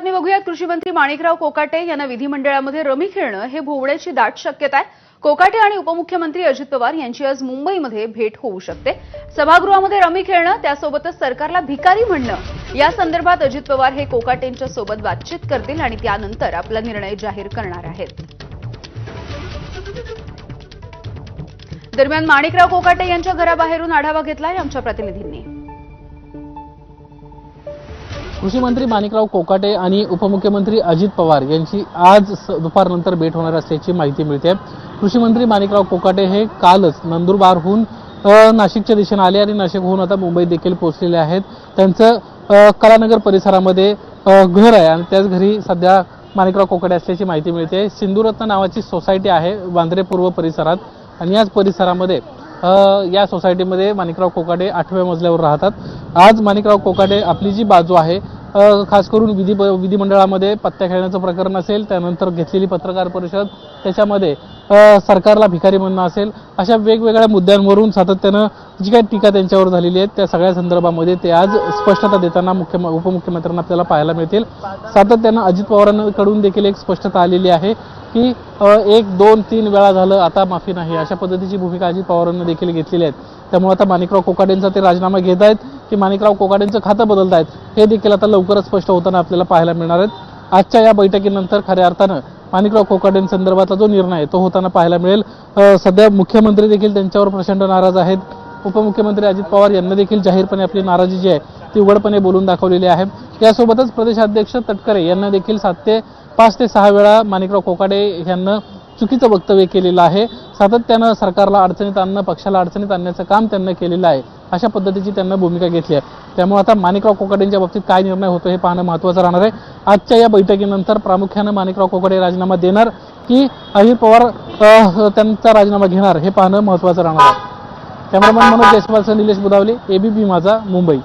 बातमी बघूयात. कृषी मंत्री माणिकराव कोकाटे यांना विधिमंडळामध्ये रमी खेळणं हे भोवण्याची दाट शक्यता आहे. कोकाटे आणि उपमुख्यमंत्री अजित पवार यांची आज मुंबईमध्ये भेट होऊ शकते. सभागृहामध्ये रमी खेळणं त्यासोबतच सरकारला भिकारी म्हणणं. या संदर्भात अजित पवार हे कोकाटेंच्या सोबत बातचीत करतील आणि त्यानंतर आपला निर्णय जाहीर करणार आहेत. दरम्यान माणिकराव कोकाटे यांच्या घराबाहेरून आढावा घेतलाय आमच्या प्रतिनिधींनी. कृषी मंत्री माणिकराव कोकाटे आणि उपमुख्यमंत्री अजित पवार यांची आज स- दुपारनंतर भेट होणार असल्याची माहिती मिळते. कृषी मंत्री माणिकराव कोकाटे हे कालच नंदुरबारहून नाशिकच्या दिशेने आले आणि नाशिकहून आता मुंबईत देखील पोहोचलेले आहेत. त्यांचं कलानगर परिसरामध्ये घर आहे आणि त्याच घरी सध्या माणिकराव कोकाटे असल्याची माहिती मिळते. सिंधुरत्न नावाची सोसायटी आहे वांद्रे पूर्व परिसरात आणि याच परिसरामध्ये या सोसायटीमध्ये माणिकराव कोकाडे आठव्या मजल्यावर राहतात. आज माणिकराव कोकाडे आपली जी बाजू आहे खास करून विधी विधिमंडळामध्ये पत्त्या खेळण्याचं प्रकरण असेल त्यानंतर घेतलेली पत्रकार परिषद त्याच्यामध्ये सरकारला भिकारी म्हणणं असेल अशा वेगवेगळ्या मुद्द्यांवरून सातत्यानं जी काही टीका त्यांच्यावर झालेली आहे त्या सगळ्या संदर्भामध्ये ते आज स्पष्टता देताना मुख्य उपमुख्यमंत्र्यांना आपल्याला पाहायला मिळतील. सातत्यानं अजित पवारांकडून देखील एक स्पष्टता आलेली आहे. की एक दोन तीन वेळा झालं आता माफी नाही. अशा पद्धतीची भूमिका अजित पवारांनी देखील घेतलेली आहे त्यामुळे आता माणिकराव कोकाडेंचा ते राजीनामा घेत आहेत की माणिकराव कोकाडेंचं खातं बदलत आहेत हे देखील आता लवकरच स्पष्ट होताना आपल्याला पाहायला मिळणार आहेत. आजच्या या बैठकीनंतर खऱ्या अर्थानं माणिकराव कोकाटेंसंदर्भातला जो निर्णय आहे तो होताना पाहायला मिळेल. सध्या मुख्यमंत्री देखील त्यांच्यावर प्रचंड नाराज आहेत. उपमुख्यमंत्री अजित पवार यांना देखील जाहीरपणे आपली नाराजी जी आहे ती उघडपणे बोलून दाखवलेली आहे. यासोबतच प्रदेशाध्यक्ष तटकरे यांना देखील सात ते पाच ते सहा वेळा माणिकराव कोकाडे यांना चुकीचं वक्तव्य केलेलं आहे. सातत्यानं सरकारला अडचणीत आणणं पक्षाला अडचणीत आणण्याचं काम त्यांना केलेलं आहे. अशा पद्धतीची त्यांना भूमिका घेतली आहे. त्यामुळे आता माणिकराव कोकाडेंच्या बाबतीत काय निर्णय होतो हे पाहणं महत्त्वाचं राहणार आहे. आजच्या या बैठकीनंतर प्रामुख्यानं माणिकराव कोकाडे राजीनामा देणार की अजित पवार त्यांचा राजीनामा घेणार हे पाहणं महत्त्वाचं राहणार आहे. कॅमेरामॅन मनोज जयस्वालसह निलेश बुदावले एबीपी माझा मुंबई.